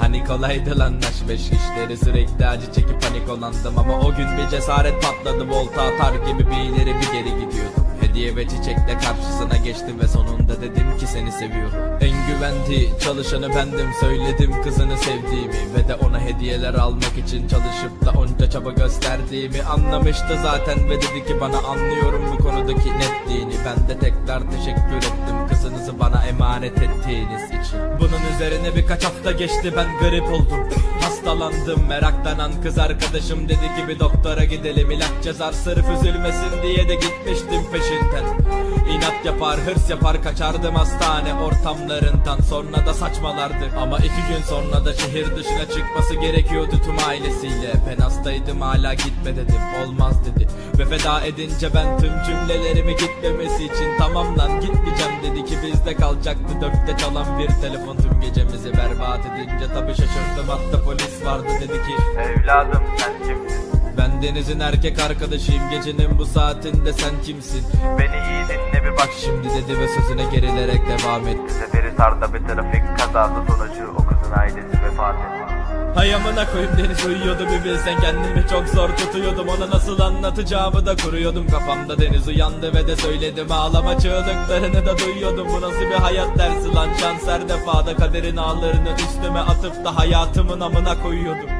Hani kolaydı lan naş beş. İşleri sürekli acı çekip panik olandım. Ama o gün bir cesaret patladı. Volta atar gibi bir ileri bir geri gidiyordum. Hediye ve çiçekle karşısına geçtim ve sonunda dedim ki seni seviyorum. En güvendiği çalışanı bendim. Söyledim kızını sevdiğimi Ve de ona hediyeler almak için çalışıp da onca çaba gösterdiğimi Anlamıştı zaten ve dedi ki bana anlıyorum bu konudaki netliğini. Ben de tekrar teşekkür ettim kızınızı bana emanet ettiğiniz için. Bunun üzerine birkaç hafta geçti ben garip oldum. Hastalandım meraklanan kız arkadaşım dedi ki bir doktora gidelim ilaç yazar sırf üzülmesin diye de gitmiştim peşinden. İnat yapar hırs yapar kaçardım hastane ortamlarından. Sonra da saçmalardı. Ama iki gün sonra da şehir dışına çıkması gerekiyordu tüm ailesiyle. Ben hastaydım hala gitme dedim. Olmaz dedi Ve feda edince ben tüm cümlelerimi gitmemesi için tamam lan gitmeyeceğim dedi ki bizde kalacaktı dörtte çalan bir telefon. Tüm gecemizi berbat edince tabi şaşırdım hatta polis vardı dedi ki Evladım sen kimsin? Ben Deniz'in erkek arkadaşıyım. Gecenin bu saatinde sen kimsin? Beni iyi dinle bir bak. Şimdi dedi ve sözüne gerilerek devam etti. Seferihisar'da bir trafik kazası sonucu o kızın ailesi etti. Hay amına koyayım Deniz uyuyordu bir bilsen. Kendimi çok zor tutuyordum. Ona nasıl anlatacağımı da kuruyordum Kafamda. Deniz uyandı ve de söyledim. Ağlama çığlıklarını da duyuyordum. Bu nasıl bir hayat dersi lan? Şans her defada Kaderin ağlarını üstüme atıp da hayatımın amına koyuyordum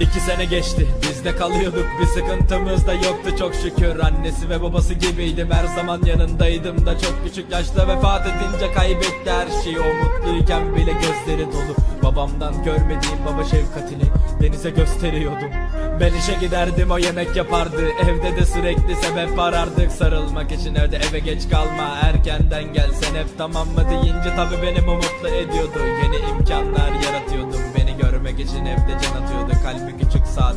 İki sene geçti bizde kalıyorduk. Bir sıkıntımız da yoktu çok şükür. Annesi ve babası gibiydim. Her zaman yanındaydım da çok küçük yaşta vefat edince kaybetti her şeyi. O mutluyken bile gözleri dolu. Babamdan görmediğim baba şefkatini denize gösteriyordum. Ben işe giderdim o yemek yapardı. Evde de sürekli sebep arardık. Sarılmak için evde eve geç kalma. Erkenden gelsen hep tamam mı deyince tabi beni mutlu ediyordu. Yeni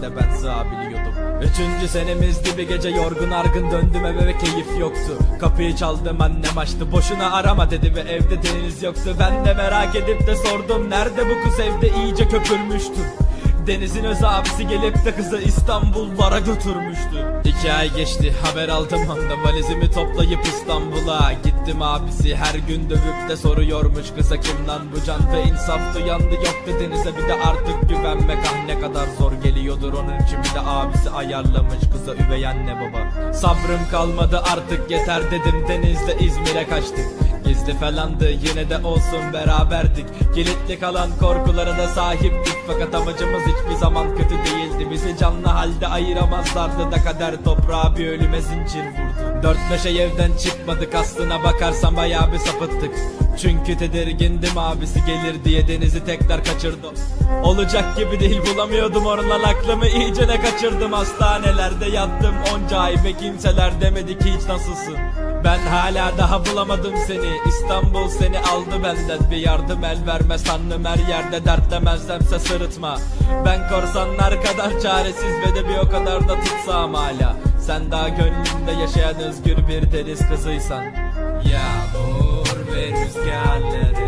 sade ben sığabiliyordum Üçüncü senemizdi bir gece yorgun argın döndüm eve ve keyif yoktu. Kapıyı çaldım annem açtı boşuna arama dedi ve evde deniz yoktu. Ben de merak edip de sordum nerede bu kız? Evde iyice köpürmüştü Deniz'in öz abisi gelip de kızı İstanbullara götürmüştü. İki ay geçti haber aldım onda valizimi toplayıp İstanbul'a Gittim abisi her gün dövüp de soruyormuş kıza kim lan bu can. Ve insaf duyandı yoktu Deniz'e bir de artık güvenmek. Ah ne kadar zor geliyordur onun için. Bir de abisi ayarlamış kıza üvey anne baba. Sabrım kalmadı artık yeter dedim. Deniz'de İzmir'e kaçtık Gizli falandı yine de olsun beraberdik. Kilitli kalan korkulara da sahiptik. Fakat amacımız hiçbir zaman kötü değildi. Bizi canlı halde ayıramazlardı da kader toprağa bir ölüme zincir vurdu. Dört beş evden çıkmadık aslına bakarsan bayağı bir sapıttık. Çünkü tedirgindim abisi gelir diye denizi tekrar kaçırdım. Olacak gibi değil bulamıyordum oradan aklımı iyice ne kaçırdım. Hastanelerde yattım onca ay ve kimseler demedi ki hiç nasılsın Ben hala daha bulamadım seni. İstanbul seni aldı benden. Bir yardım el verme sandım her yerde dertlemezlemse sırıtma. Ben korsanlar kadar çaresiz ve de bir o kadar da tutsam hala. Sen daha gönlümde yaşayan özgür bir deniz kızıysan. Yağmur ve rüzgarları